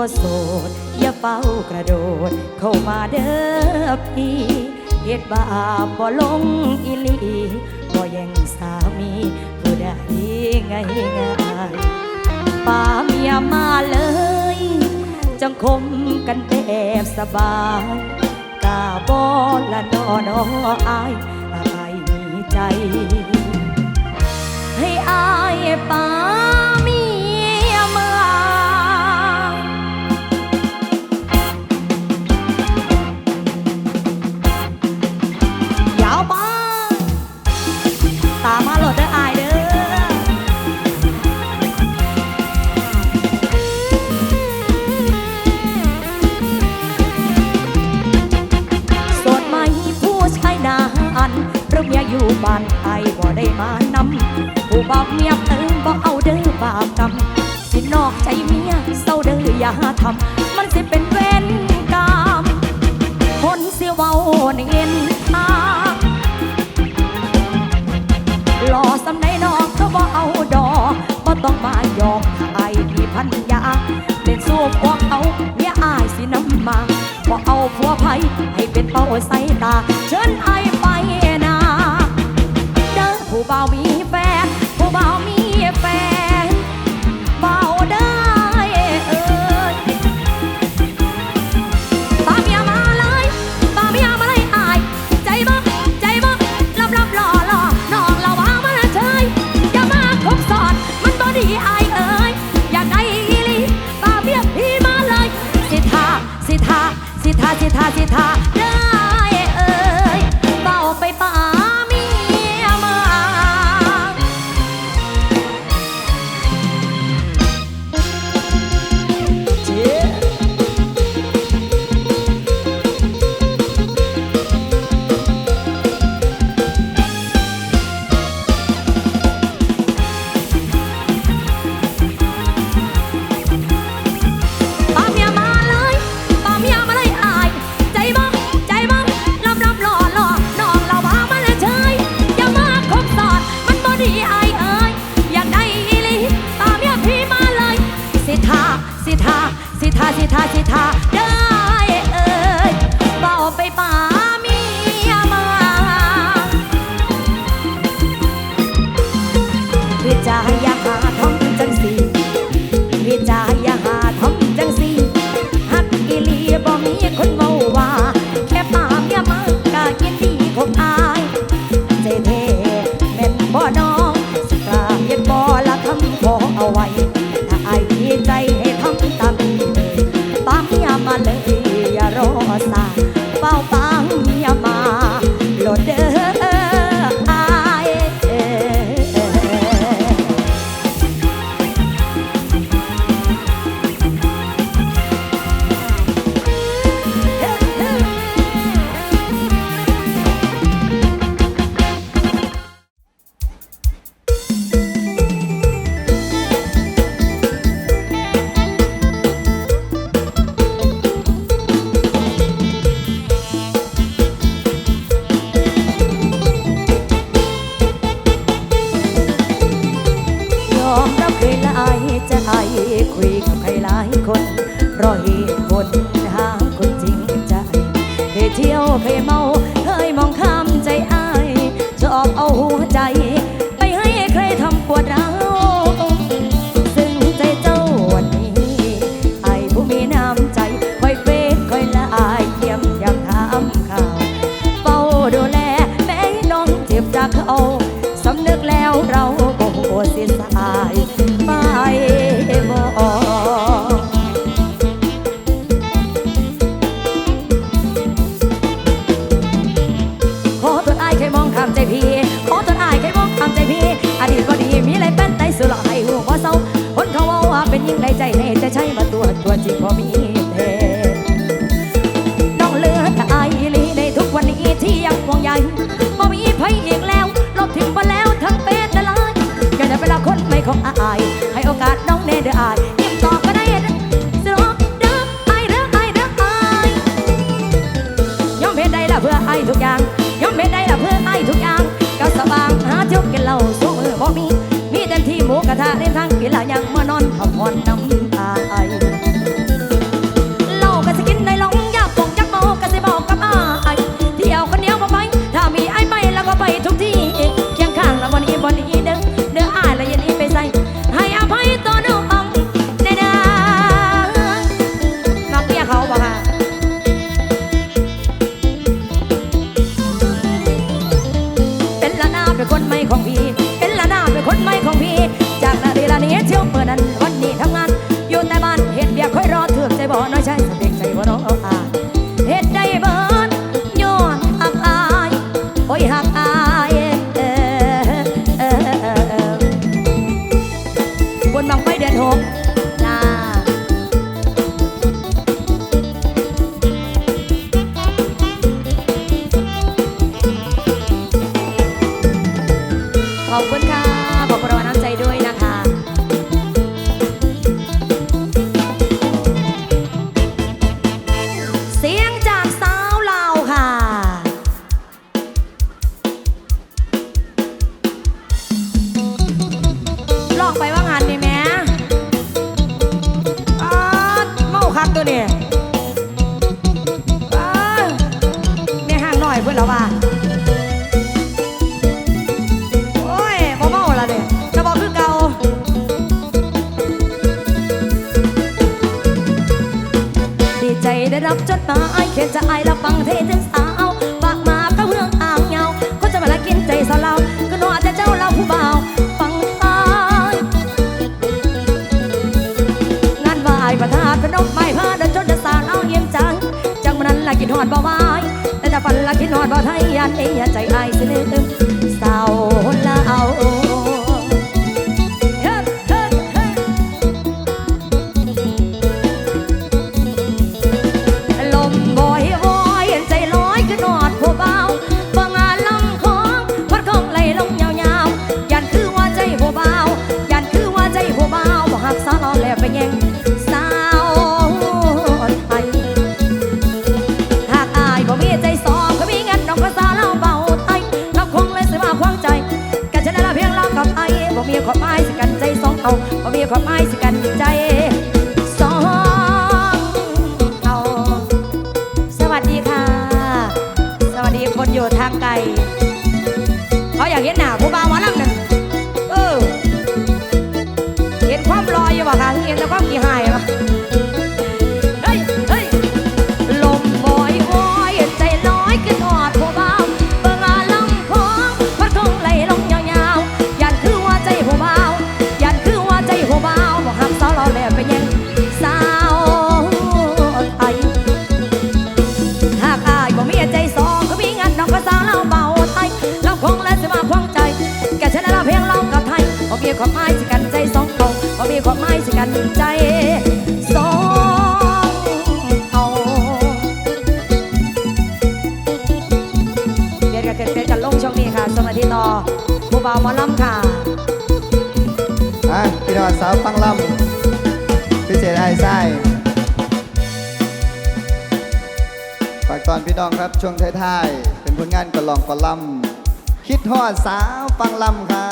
่โสด อย่าเฝ้ากระโดด เข้ามาเด้อพี่เหตุบาปบ่ลงอีลีบ่แย่งสามีผู้ใดง่ายง่ายป่าเมียมาเลย จังคมกันแบบสบายกาบอละนอนออายอายมีใจ ให้อายป่า about me คุยกับใครหลายคนเพราะเหตุ เป็นยิ่งในใจแน่จะใช้มาตัวตัวจริงพอมีแท้น้องเลือดอายลีในทุกวันนี้ที่ยังห่วงใยพอมีภัยอีกแล้วลบทิ้งไปแล้วทั้งเป็นละลายอย่าได้เวลาคนไม่ของอาย ให้โอกาสน้องเน่เด้ออายยิ้มต่อก็ได้รอกเด้ออายเด้ออายเด้ออายยอมเพ็ดได้ละเพื่อไอาทุกอย่างยอมเพ็ดได้ละเพื่อไอาทุกอย่างก็สบางหาเที่ยวกินเหล้าสูงมือบ่มีมีเต็มที่หมูกระทะเรียนทางกินหลายัง ละกินหอดบ่ไวายแต่ถ้าฝันละกินหอดบ่ไทยยันเอียใจไอายสิลืมสาว ความหมายสิกันใจสองเอาสวัสดีค่ะ สวัสดีคนอยู่ทางไกลเขาอยากเห็นหน้า ความหมายสิกันใจสองเอาเบียดกันเกิดเป็นกันลงช่วงนี้ค่ะสวัสดีต่อผู้บ่าวหมอลำค่ะอะพี่น้องสาวฟังลำพิเศษไอ้ไส้ฝากตอนพี่น้องครับช่วงท้ายๆเป็นผลงานกระลองกระลำคิดฮอดสาวฟังลำครับ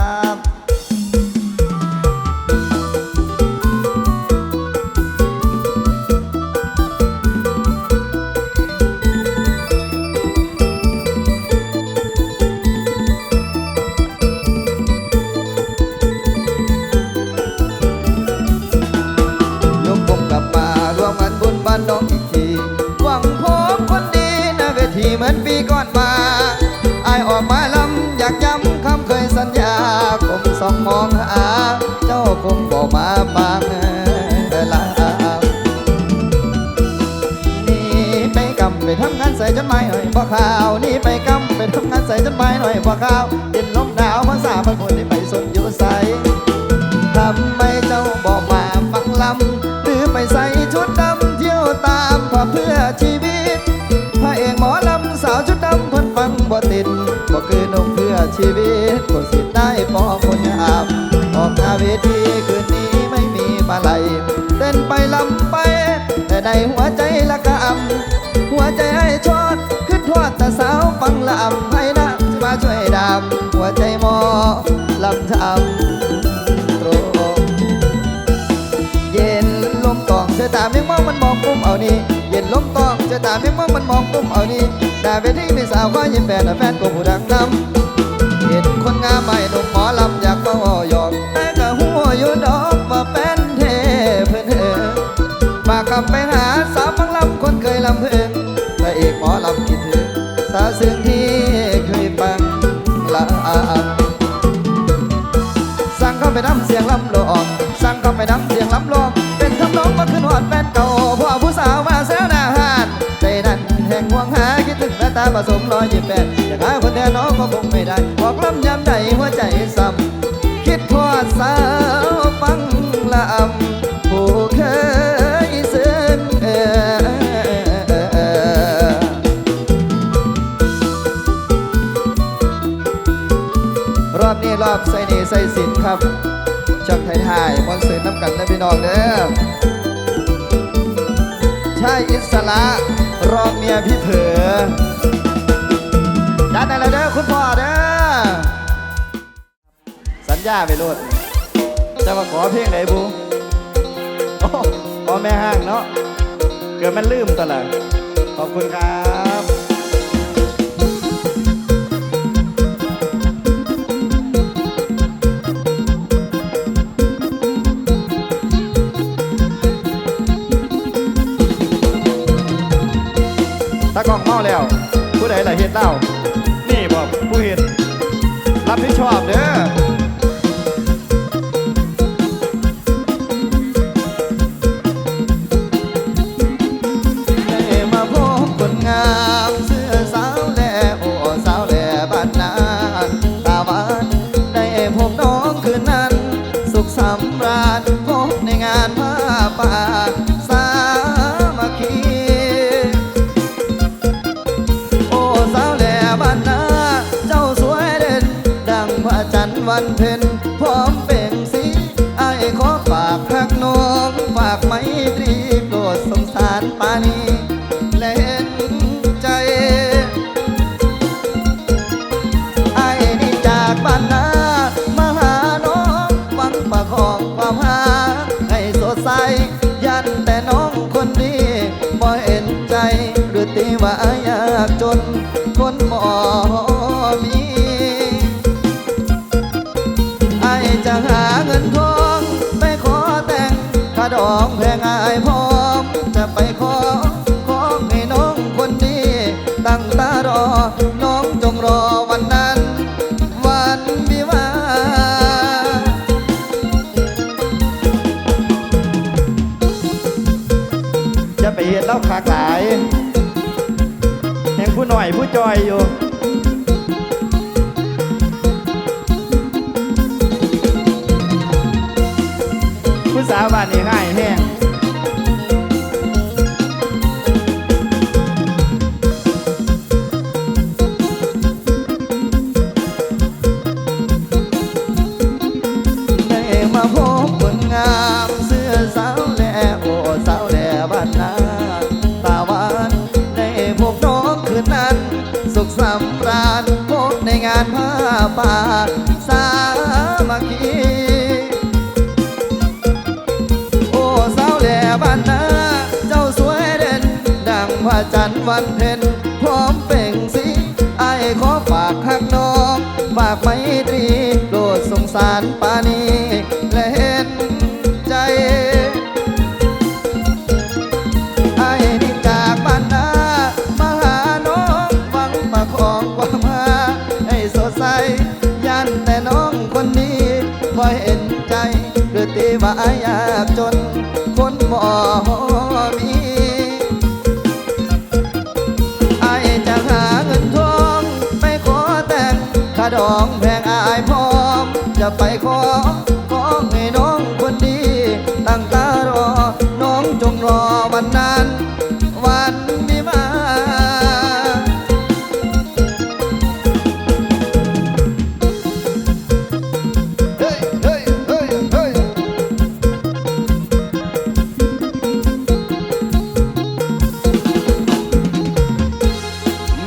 ก่อนมาอายออกมาลำอยากย้ำคำเคยสัญญาคมสองมองหา เจ้าคงบอกมาฟังลานี่ไปกำไปทำงานใส่จดหมายหน่อยบ่ข่าวนี่ไปกำไปทำงานใส่จดหมายหน่อยบ่ข่าวเย็นลมหนาวภาษาพันคนที่ไปสนอยู่ใสทำไมเจ้าบอกมาฟังลำหรือไปใส่ บ่ติดบ่คือนมเพื่อชีวิตบ่สิได้ปอคนยามออกหาเวทีคืนนี้ไม่มีมาลัยเต้นไปลำไป แต่ในหัวใจละกำหัวใจให้ชอดขึ้นทอดแต่สาวฟังลำให้นะที่มาช่วยดำหัวใจหมอลำทำตรงเย็นลมตองเธอตามยังมองมันมองกุมเอานี่เย็นลมตอง ตามยังมองมันมองกุมเอานี่ดาเวทีมีสาวก็ยิ้มแฟนแฟนก็ผู้ดังนำเห็นคนงามใหม่หนุ่มหมอลำอยากมาหยอกแต่ก็หัวอยู่ดอกว่าเป็นเทเพื่อนเออฝากคำไปหาสาวฟังลำคนเคยลำเพลินพระเอกหมอลำคิดถึงสาวเสียงที่เคยฟังลำสั่งเข้าไปน้ำเสียงลำโลออกสั่งเข้าไปน้ำเสียงลำโลอ ถึงแม่ตาผสมร้อยยิ้มแปดอยากหาคนแทนน้องก็คงไม่ได้บอกล้ำยำใจหัวใจซ้ำคิดทอดสาวฟังละอำผู้เคยซึ้งเอ่อรอบนี้รอบใส่นี่ใส่สินครับช่องไทยมอนเสือน้ำกันนะพี่น้องเด้อชายอิสระรอบเมียพี่เผอ จัดอะไรเด้อคุณพ่อเด้อสัญญาไปโลดจะมาขอเพลงไหนบูอ้พ่อแม่ห้างเนาะเกิดมันลืมตวละขอบคุณครับถ้ากองเมาแล้ว ผู้ใดล่ะเฮ็ดเล่า เพ็ญพร้อมเปล่งสีไอ้ขอฝากหักน้องฝากไมตรีโปรดสงสารปานีและเห็นใจไอ้นี่จากบ้านนามาหาน้องหวังประคองความหาให้สดใสยันแต่น้องคนดีบ่เห็นใจหรือตีว่าอยากจนคนบ่มี เห็นเล่าขากหลายแห่งผู้หน่อยผู้จอยอยู่ผู้สาวบ้านนี้ง่ายแห้ง จันวันเพ็ญพร้อมเป่งสีไอ้ขอฝากหักน้องฝากไมตรีโปรดสงสารปานีและเห็นใจไอ้นี่จากบ้านนามาหาน้องหวังประคองความหาให้สดใสยันแต่น้องคนนี้พอเห็นใจหรือตีว่าอยากจน ดองแพงอายพร้อมจะไปขอขอให้น้องคนดี ตั้งตารอ น้องจงรอวันนั้น วันวิวาห์เฮ้ยเฮ้ยเฮ้ยเฮ้ย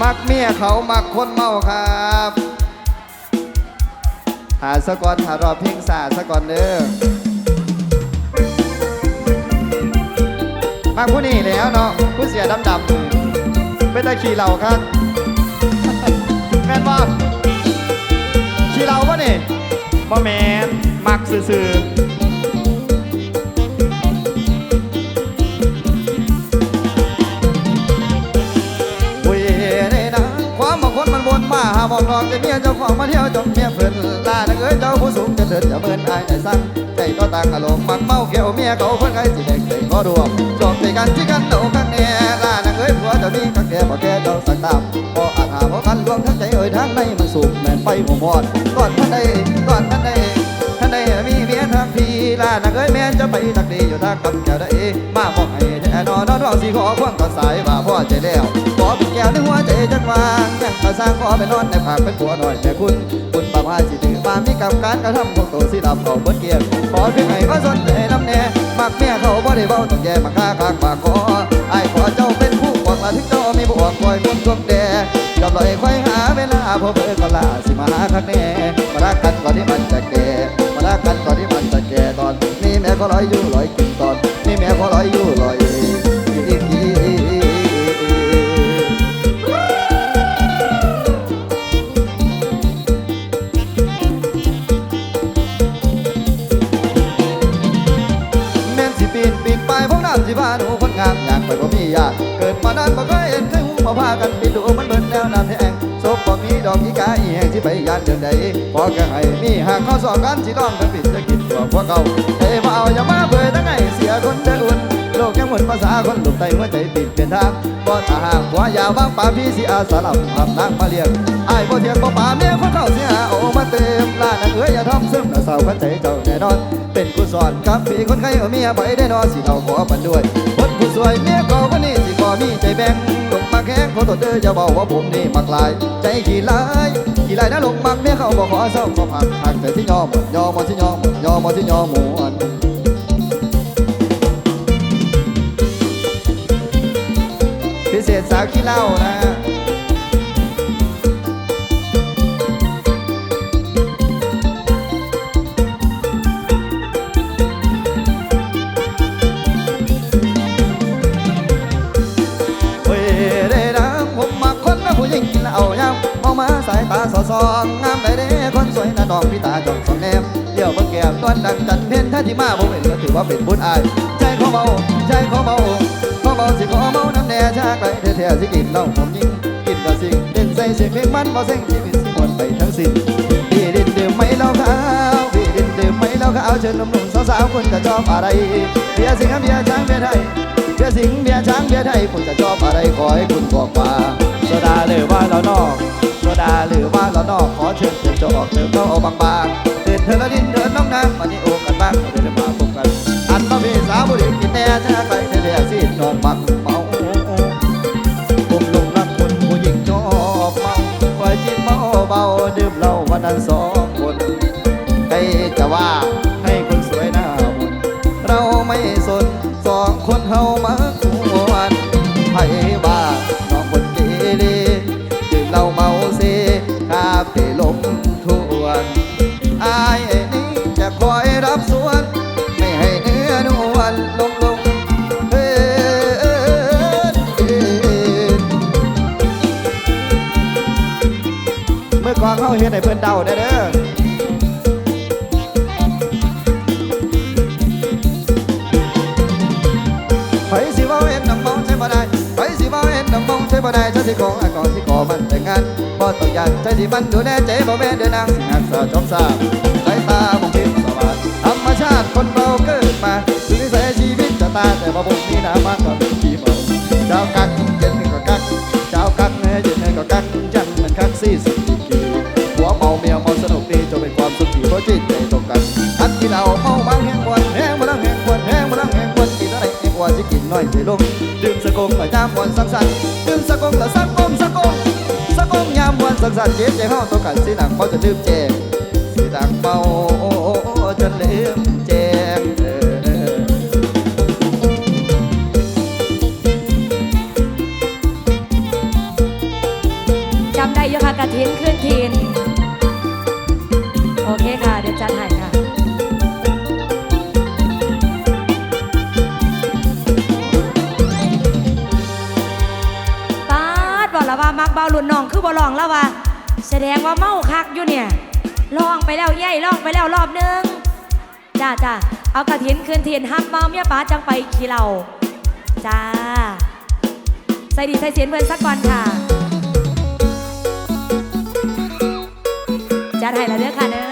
มักเมียเขามักคนเมาครับหา สะก่อนหารอบเพลงสาสะก่อนเด้อมาผู้นี้แล้วเนาะผู้เสียดำดำๆเป็นตะขี่เหล่าครับแม่นบ่ขี่เหล่าปะนี่บ่แมนมักซื่อๆ มาหาบอกอกแต่เมียเจ้าของมาเที่ยวจมเมียเพิ่นลานักเอ้ยเจ้าผู้สูงจะเดินจะเบิ่นอายได้สั่งใจก็ต่างอารมณ์มักเมาเกี่ยวเมียเขาเพิ่นไงสิเด็กใจก็รวมจบใจกันที่กันโตกันแน่ลานักเอ้ยผัวจ้านี้กักแก่บ่แก่เจ้าสักตามบ่อาจหาบ่กันลวงทั้งใจเอ่ยทางในมันสูงแม่นไปหัวมอดก่อนท่านใดก่อนท่านใดท่านใดมีเมียทางทีลานักเอ้ยแม่นจะไปทักดีอยู่ทางคำแก้วได้มาบอกให้แน่นอนน้องๆสิขอความต่อสายว่าพ่อใจแล้ว แก้วในหัวใจจังวางยังกระสร้างขอไปนอนในผากเป็นผัวหน่อยแม่คุณคุณป้าพาสิถือมามีกับการกระทำของตัวสิดับเขาเบิดเกียรขอเพียงให้เขาสนใจน้ำแน่มักเมียเขาบ่ได้เบาต้องแย่มาค้าคางปากคอไอ้ขอเจ้าเป็นผู้บอกลาถึงเจ้ามีบวกคอยมุนทวงแดกับลอยคอยหาเวลาพอเบอก็ลาสิมาหาคักแน่มารักกันก่อนที่มันจะแก่มารักกันก่อนที่มันจะแก่ตอน นี้แม่ก็ลอยอยู่ลอยกินตอน นี้แม่ก็ลอยอยู่ลอย กันปีนดูมันเบิดแล้วน้ำแห้งศพบ่มีดอกอีกาอีแห้งสิไปยานเดินใดพอแค่ให้มีหากเขาสอนกันสิต้องกันปิดจะกินตัวพวกเขาเอ้มาเอาอย่ามาเบื่อทั้งไงเสียคนเดินอุ่นโลกยังหมุนภาษาคนหลุดใจหัวใจปิดเปลี่ยนทางบ่ตาหางหัวยาวบางป่าพี่สิอาสาลับหับนางมาเลี้ยงอ้บ่เถียงบ่ป่าเมียคนเข้าเสียโอ้มาเต็มล้านนังเอ้ยอย่าทำซึมน่ะเศร้ากันใจเจ้าแน่นอน เป็นกุศลครับพี่คนไข้เอาเมียไปได้นอนสิเอาขอปันด้วยคนผู้สวยเมียเขาวันนี้สิ มีใจแบ่งลงมาแข้งขอโทษเด้ออย่าบอกว่าผมนี่มักลาย ใจขี้ลายขี้ลายนะลงมักแม่เขาบอกขอเศร้าขอผักหักแต่ที่ยอมยอมมาที่ยอมยอมมาที่ยอมหมดพิเศษสาวขี้เหล้านะายตาสอซองงามได้เด้คนสวยหน้าดอกพี่ตาจองสองแนมเดี๋ยวเบิ่งแก้มตอนดังจันเพ็ญถ้าที่มาผมเห็นก็ถือว่าเป็นบุญอาย ใจขอเบาใจขอเบาขอเบาสิขอเมาน้ำแน่ชาไกลแท้ๆสิกินเหล้าผมยิ่งกินก็สิ่งเด่นใส่เสียงเพลงมันบ่เซ็งชีวิตสิหมดไปทั้งสิ้นพี่ดินดื่มไม่เหล้าขาวพี่ดินดื่มไม่เหล้าขาวเชิญหนุ่มๆสาวๆคนจะชอบอะไรเบียร์สิงห์เบียร์ช้างเบียร์ไทยเบียร์สิงห์เบียร์ช้างเบียร์ไทยคุณจะชอบอะไรขอให้คุณบอกมาโซดาหรือว่าเรานอก ดาหรือว่าเรานอกขอเชิญเชิญจะออกเติมเข้าเอาบางๆเดินเธอละดินเดินน้องน้ำมานี่โอกันบ้างเดินมาพบกัน อันมาพี่สาวบุรีกินแน่ชาไปเดียวสินอนมักเมาผมลงรักคนผู้หญิงชอบเมาคอยจิตเมาเบาดื่มเหล้าวันนั้นสองคนใครจะว่า เพิ่นเดาได้เด้อไปสิบ่าเห็นน้ำมองใช่บ่ได้ไปสิบ่าเห็นน้ำมองใช่บ่ได้ฉันสิขออะก่อนสิขอมันแต่งงานบ่ต้องยันใจที่มันดูแน่ใจบ่แม่นเดินนางสิหักสาจอมสาว งล้วสักกงสักงสักงยามวันสังสรรค์เจ็บใจเฮาต้องการสีหนังเขาจะลืมแจงสีหนังเมา บ่ามักเบาหลุนน้องคือบ่ลองแล้วว่า แสดงว่าเมาคักอยู่เนี่ยลองไปแล้วย่ายลองไปแล้วรอบนึงจ้าจ้าเอากระถินคืนเทียนห้ามเมาเมียป๋าจังไปขี่เราจ้าใส่ดีใส่เสียนเพื่อนสักก่อนค่ะจัดให้และเด้อค่ะเด้อ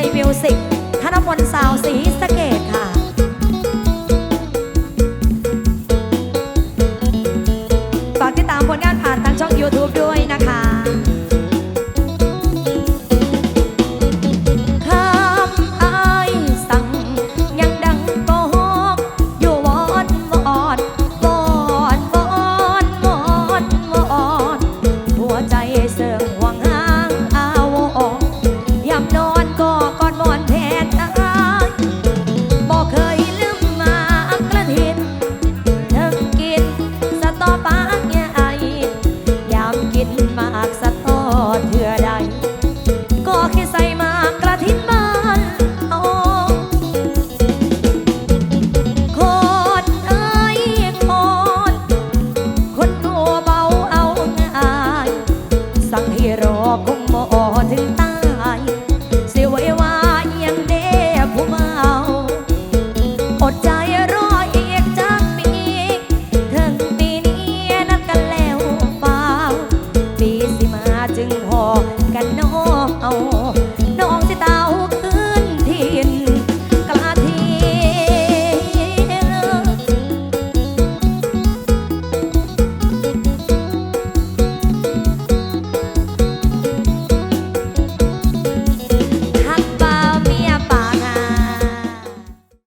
ชัยมิวสิกธนมนสาวสีสเก